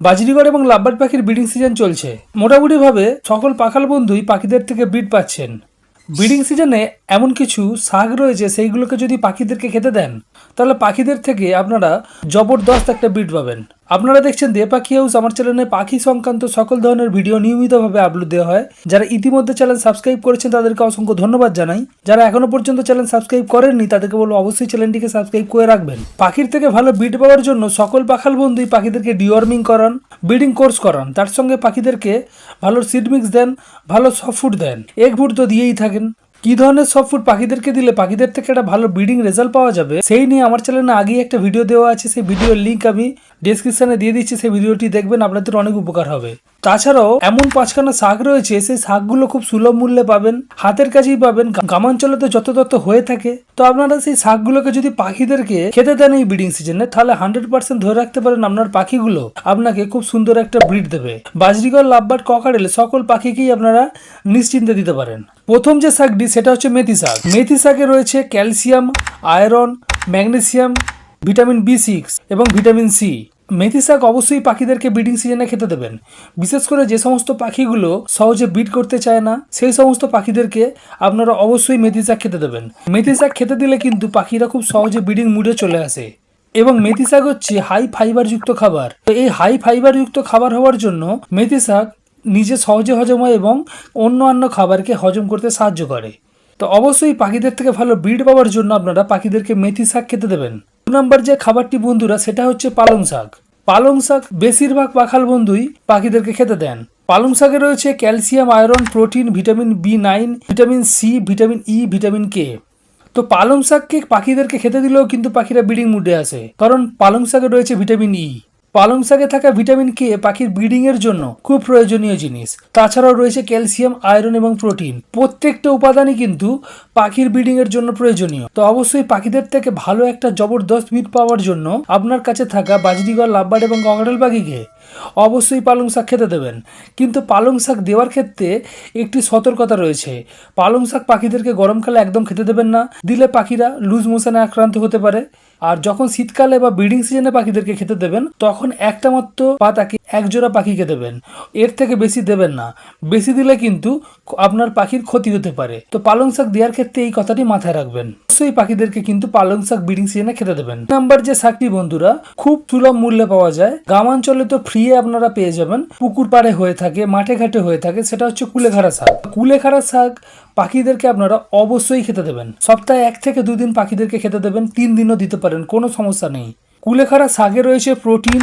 বাজরিগড় এবং লাভবার্ড পাখির breeding season চলছে। মোটামুটিভাবে সকল পাখাল বন্ধুই পাখিদের থেকে ব্রিড পাচ্ছেন। ব্রিডিং সিজনে এমন কিছু শাক রয়েছে, সেইগুলোকে যদি পাখিদেরকে খেতে দেন, তাহলে পাখিদের থেকে আপনারা জবরদস্ত একটা ব্রিড পাবেন। আপনারা দেখছেন দে পাখি হাউস আমার চ্যানেলে পাখি সংক্রান্ত সকল ধরনের ভিডিও নিয়মিতভাবে আপলোড দেওয়া হয়। যারা ইতিমধ্যে চ্যানেল সাবস্ক্রাইব করেছেন, তাদেরকে অসংখ্য ধন্যবাদ জানাই। যারা এখনও পর্যন্ত চ্যানেল সাবস্ক্রাইব করেননি, তাদেরকে বলব অবশ্যই চ্যানেলটিকে সাবস্ক্রাইব করে রাখবেন। পাখির থেকে ভালো বিট পাওয়ার জন্য সকল পাখাল বন্ধুই পাখিদেরকে ডিওয়ার্মিং করান ব্রিডিং কোর্স করান। তার সঙ্গে পাখিদেরকে ভালো সিড মিক্স দেন, ভালো সফট ফুড দেন। এক ফুড তো দিয়েই থাকেন। কি ধরনের সফট ফুড পাখিদেরকে দিলে পাখিদের থেকে একটা ভালো ব্রিডিং রেজাল্ট পাওয়া যাবে, সেই নিয়ে আমার চ্যানেলে আগেই একটা ভিডিও দেওয়া আছে, সেই ভিডিওর লিঙ্ক আমি ডিসক্রিপশানে দিয়ে দিচ্ছি, সেই ভিডিওটি দেখবেন, আপনাদের অনেক উপকার হবে। তাছাড়াও এমন পাঁচখানা শাক রয়েছে, সেই শাকগুলো খুব সুলভ মূল্যে পাবেন, হাতের কাছেই পাবেন গ্রামাঞ্চলে তো যত তত হয়ে থাকে। তো আপনারা সেই শাকগুলোকে যদি পাখিদেরকে খেতে দেন এই ব্রিডিং সিজনে তাহলে হান্ড্রেড পার্সেন্ট ধরে রাখতে পারেন আপনার পাখিগুলো আপনাকে খুব সুন্দর একটা ব্রিড দেবে। বাজরিগর লাভবাট, ককারেল সকল পাখিকেই আপনারা নিশ্চিন্তে দিতে পারেন। প্রথম যে শাকটি, সেটা হচ্ছে মেথি শাক। মেথি শাকে রয়েছে calcium, iron, magnesium, vitamin B six এবং ভিটামিন সি। মেথি শাক অবশ্যই পাখিদেরকে ব্রিডিং সিজনে খেতে দেবেন। বিশেষ করে যে সমস্ত পাখিগুলো সহজে ব্রিড করতে চায় না, সেই সমস্ত পাখিদেরকে আপনারা অবশ্যই মেথি শাক খেতে দেবেন। মেথি শাক খেতে দিলে কিন্তু পাখিরা খুব সহজে ব্রিডিং মুডে চলে আসে। এবং মেথি শাক হচ্ছে হাই ফাইবারযুক্ত খাবার। তো এই হাই ফাইবারযুক্ত খাবার হওয়ার জন্য মেথি শাক নিজে সহজে হজম হয় এবং অন্য অন্য খাবারকে হজম করতে সাহায্য করে। তো অবশ্যই পাখিদের থেকে ভালো ব্রিড পাওয়ার জন্য আপনারা পাখিদেরকে মেথি শাক খেতে দেবেন। দু নম্বর যে খাবারটি বন্ধুরা, সেটা হচ্ছে পালং শাক। পালং শাক বেশিরভাগ পাখাল বন্ধুই পাখিদেরকে খেতে দেন। পালং শাকে রয়েছে calcium, iron, protein, vitamin B nine, vitamin C, vitamin E, vitamin K. তো পালং শাককে পাখিদেরকে খেতে দিলেও কিন্তু পাখিরা ব্রিডিং মুডে আসে, কারণ পালং শাকে রয়েছে ভিটামিন ই। পালং শাকে থাকা ভিটামিন কে পাখির ব্রিডিং এর জন্য খুব প্রয়োজনীয় জিনিস। তাছাড়াও রয়েছে ক্যালসিয়াম, আয়রন এবং প্রোটিন। প্রত্যেকটা উপাদানই কিন্তু পাখির ব্রিডিং এর জন্য প্রয়োজনীয়। তো অবশ্যই পাখিদের থেকে ভালো একটা জবরদস্ত মিট পাওয়ার জন্য আপনার কাছে থাকা বাজরিগড় লাভবার এবং ককাটেল পাখিকে অবশ্যই পালং শাক খেতে দেবেন। কিন্তু পালং শাক দেওয়ার ক্ষেত্রে একটি সতর্কতা রয়েছে। পালং শাক পাখিদেরকে গরমকালে একদম খেতে দেবেন না। দিলে পাখিরা লুজ মোশনে আক্রান্ত হতে পারে। আর যখন শীতকালে বা ব্রিডিং সিজনে পাখিদেরকে খেতে দেবেন, তখন একটা মাত্র পাতাকে এক জোড়া পাখিকে দেবেন। এর থেকে বেশি দেবেন না। বেশি দিলে কিন্তু আপনার পাখির ক্ষতি হতে পারে। তো পালং শাক দেওয়ার ক্ষেত্রে এই কথাটি মাথায় রাখবেন। অবশ্যই পাখিদেরকে কিন্তু পালং শাক ব্রিডিং সিজনে খেতে দেবেন। নাম্বার যে শাকটি বন্ধুরা, খুব সুলভ মূল্যে পাওয়া যায়। গ্রামাঞ্চলে তো ফ্রি আপনারা পেয়ে যাবেন। পুকুর পাড়ে হয়ে থাকে, মাঠে ঘাটে হয়ে থাকে, সেটা হচ্ছে কুলেখাড়া শাক। কুলেখাড়া শাক পাখিদেরকে আপনারা অবশ্যই খেতে দেবেন। সপ্তাহে এক থেকে দুদিন পাখিদেরকে খেতে দেবেন, তিন দিনও দিতে পারেন, কোনো সমস্যা নেই। কুলেখাড়া শাকে রয়েছে protein,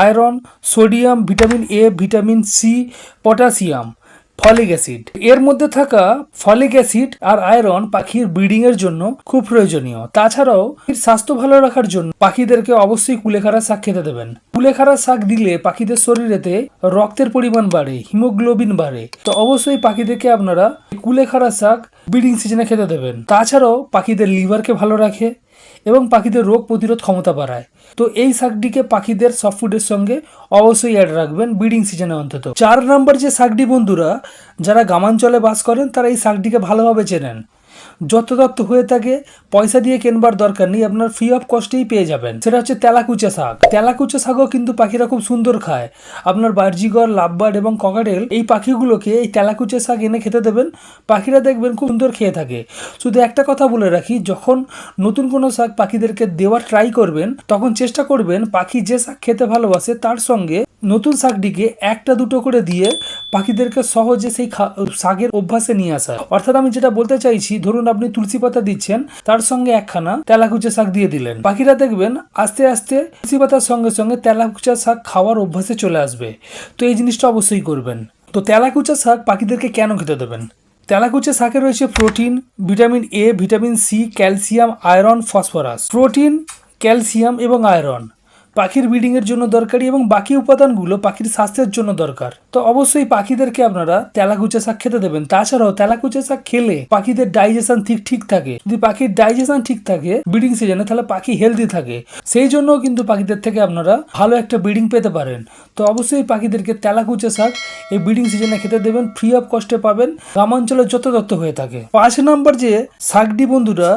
iron, sodium, vitamin A, vitamin C, potassium, folic acid. এর মধ্যে থাকা ফলিক অ্যাসিড আর আয়রন পাখির ব্রিডিং এর জন্য খুব প্রয়োজনীয়। তাছাড়াও স্বাস্থ্য ভালো রাখার জন্য পাখিদেরকে অবশ্যই কুলেখাড়া শাক খেতে দেবেন। কুলেখাড়া শাক দিলে পাখিদের শরীরেতে রক্তের পরিমাণ বাড়ে, হিমোগ্লোবিন বাড়ে। তো অবশ্যই পাখিদেরকে আপনারা কুলেখাড়া শাক ব্রিডিং সিজনে খেতে দেবেন। তাছাড়াও, পাখিদের লিভারকে ভালো রাখে এবং পাখিদের রোগ প্রতিরোধ ক্ষমতা বাড়ায়। তো এই শাকটিকে পাখিদের সফট ফুডের সঙ্গে অবশ্যই অ্যাড রাখবেন ব্রিডিং সিজনে অন্তত। চার নম্বর যে শাকটি বন্ধুরা, যারা গ্রামাঞ্চলে বাস করেন, তারা এই শাকটিকে ভালোভাবে চেনেন। যত্রতত্ত্ব হয়ে থাকে, পয়সা দিয়ে কেনবার দরকার নেই, আপনার ফ্রি অফ কস্টেই পেয়ে যাবেন। সেটা হচ্ছে তেলাকুচা শাক। তেলাকুচা শাকও কিন্তু পাখিরা খুব সুন্দর খায়। আপনার বার্জিগর লাভবার্ড এবং ককাটেল এই পাখিগুলোকে এই তেলাকুচা শাক এনে খেতে দেবেন। পাখিরা দেখবেন খুব সুন্দর খেয়ে থাকে। শুধু একটা কথা বলে রাখি, যখন নতুন কোনো শাক পাখিদেরকে দেওয়ার ট্রাই করবেন, তখন চেষ্টা করবেন পাখি যে শাক খেতে ভালোবাসে তার সঙ্গে নতুন শাকটিকে একটা দুটো করে দিয়ে পাখিদেরকে সহজে সেই শাকের অভ্যাসে নিয়ে আসা। অর্থাৎ আমি যেটা বলতে চাইছি, ধরুন আপনি তুলসী পাতা দিচ্ছেন, তার সঙ্গে একখানা তেলাকুচা শাক দিয়ে দিলেন। পাখিরা দেখবেন আস্তে আস্তে তুলসী পাতার সঙ্গে সঙ্গে তেলাকুচা শাক খাওয়ার অভ্যাসে চলে আসবে। তো এই জিনিসটা অবশ্যই করবেন। তো তেলাকুচা শাক পাখিদেরকে কেন খেতে দেবেন? তেলাকুচা শাকে রয়েছে protein, vitamin A, vitamin C, calcium, iron, phosphorus. Protein, calcium এবং আয়রন। পাখির ব্রিডিং এর জন্য দরকারি এবং বাকি উপাদানগুলো পাখির স্বাস্থ্যের জন্য দরকার। তো অবশ্যই পাখিদেরকে আপনারা তেলাকুচা শাক খেতে দেবেন। তাছাড়াও তেলাকুচা শাক খেলে পাখিদের ডাইজেশন ঠিক ঠিক থাকে। যদি পাখির ডাইজেশন ঠিক থাকে ব্রিডিং সিজনে তাহলে পাখি হেলদি থাকে। সেই জন্যও কিন্তু পাখিদের থেকে আপনারা ভালো একটা ব্রিডিং পেতে পারেন। তো অবশ্যই পাখিদেরকে তেলাকুচা শাক এই ব্রিডিং সিজনে খেতে দেবেন। ফ্রি অফ কস্টে পাবেন। গ্রামাঞ্চলে যত তত্ত্ব হয়ে থাকে। পাঁচ নম্বর যে শাকটি বন্ধুরা,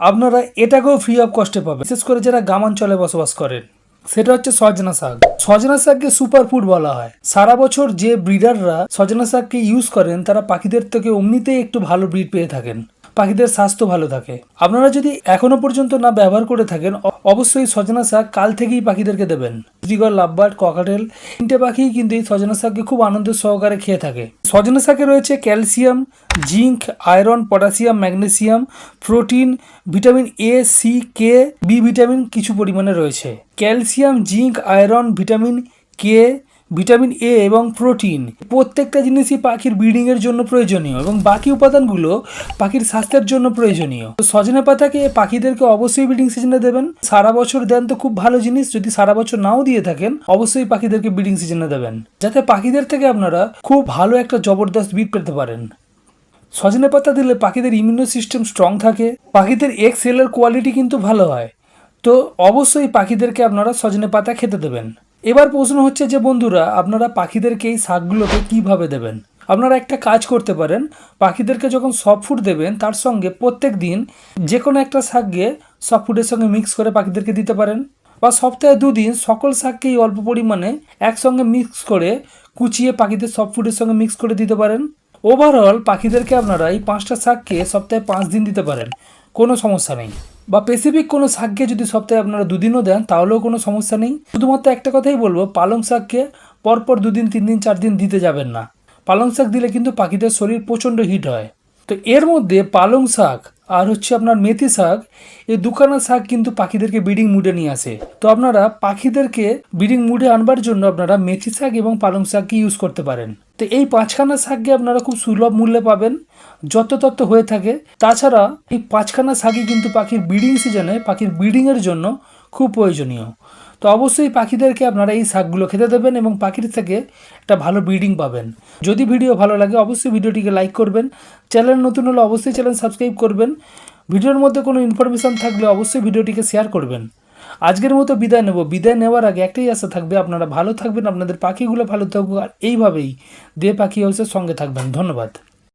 আপনারা এটাকেও ফ্রি অফ কস্টে পাবেন। বিশেষ করে যারা গ্রামাঞ্চলে বসবাস করেন। সেটা হচ্ছে সজনা শাক। সজনা শাককে সুপার ফুড বলা হয়। সারা বছর যে ব্রিডাররা সজনা শাককে ইউজ করেন, তারা পাখিদের থেকে অমনিতেই একটু ভালো ব্রিড পেয়ে থাকেন। পাখিদের স্বাস্থ্য ভালো থাকে। আপনারা যদি এখনও পর্যন্ত না ব্যবহার করে থাকেন অবশ্যই সজনা শাক কাল থেকেই পাখিদেরকে দেবেন। জিগর লাভবার্ড, ককাটেল, তিনটে পাখি কিন্তু এই সজনা শাককে খুব আনন্দ সহকারে খেয়ে থাকে। সজনা শাকে রয়েছে calcium, zinc, iron, potassium, magnesium, protein, vitamin A, C, K, B vitamin কিছু পরিমাণে রয়েছে। Calcium, zinc, iron, vitamin K vitamin A এবং প্রোটিন। প্রত্যেকটা জিনিসই পাখির ব্রিডিংয়ের জন্য প্রয়োজনীয় এবং বাকি উপাদানগুলো পাখির স্বাস্থ্যের জন্য প্রয়োজনীয়। তো সজনে পাতাকে পাখিদেরকে অবশ্যই ব্রিডিং সিজনে দেবেন। সারা বছর দেন তো খুব ভালো জিনিস, যদি সারা বছর নাও দিয়ে থাকেন, অবশ্যই পাখিদেরকে ব্রিডিং সিজনে দেবেন। যাতে পাখিদের থেকে আপনারা খুব ভালো একটা জবরদস্ত ব্রিড পেতে পারেন। সজনে পাতা দিলে পাখিদের ইমিউনো সিস্টেম স্ট্রং থাকে, পাখিদের এগ সেলের কোয়ালিটি কিন্তু ভালো হয়। তো অবশ্যই পাখিদেরকে আপনারা সজনে পাতা খেতে দেবেন। এবার প্রশ্ন হচ্ছে যে বন্ধুরা, আপনারা পাখিদেরকে এই শাকগুলোকে কীভাবে দেবেন? আপনারা একটা কাজ করতে পারেন, পাখিদেরকে যখন সফট ফুড দেবেন, তার সঙ্গে প্রত্যেক দিন যে কোনো একটা শাককে সফট ফুডের সঙ্গে মিক্স করে পাখিদেরকে দিতে পারেন। বা সপ্তাহে দুদিন সকল শাককেই অল্প পরিমাণে একসঙ্গে মিক্স করে কুচিয়ে পাখিদের সফট ফুডের সঙ্গে মিক্স করে দিতে পারেন। ওভারঅল পাখিদেরকে আপনারা এই পাঁচটা শাককে সপ্তাহে পাঁচ দিন দিতে পারেন, কোনো সমস্যা নেই। বা স্পেসিফিক কোনো শাককে যদি সপ্তাহে আপনারা দুদিনও দেন, তাহলেও কোনো সমস্যা নেই। শুধুমাত্র একটা কথাই বলব, পালং শাককে পরপর দুদিন তিন দিন চার দিন দিতে যাবেন না। পালং শাক দিলে কিন্তু পাখিদের শরীর প্রচণ্ড হিট হয়। তো এর মধ্যে পালং শাক আর হচ্ছে আপনার মেথি শাক, এই দুখানা শাক কিন্তু পাখিদেরকে ব্রিডিং মুডে নিয়ে আসে। তো আপনারা পাখিদেরকে ব্রিডিং মুডে আনবার জন্য আপনারা মেথি শাক এবং পালং শাককে ইউজ করতে পারেন। তো এই পাঁচখানা শাককে আপনারা খুব সুলভ মূল্যে পাবেন, যত তত্ত্ব হয়ে থাকে। তাছাড়া এই পাঁচখানা শাকই কিন্তু পাখির ব্রিডিং সিজনে পাখির ব্রিডিংয়ের জন্য খুব প্রয়োজনীয়। তো অবশ্যই পাখিদেরকে আপনারা এই শাকগুলো খেতে দেবেন এবং পাখির থেকে একটা ভালো ব্রিডিং পাবেন। যদি ভিডিও ভালো লাগে, অবশ্যই ভিডিওটিকে লাইক করবেন, চ্যানেল নতুন হলে অবশ্যই চ্যানেল সাবস্ক্রাইব করবেন। ভিডিওর মধ্যে কোনো ইনফরমেশান থাকলে অবশ্যই ভিডিওটিকে শেয়ার করবেন। আজকের মতো বিদায় নেব। বিদায় নেওয়ার আগে একটাই আশা থাকবে, আপনারা ভালো থাকবেন, আপনাদের পাখিগুলো ভালো থাকবে আর এইভাবেই দে পাখি হাউসের সঙ্গে থাকবেন। ধন্যবাদ।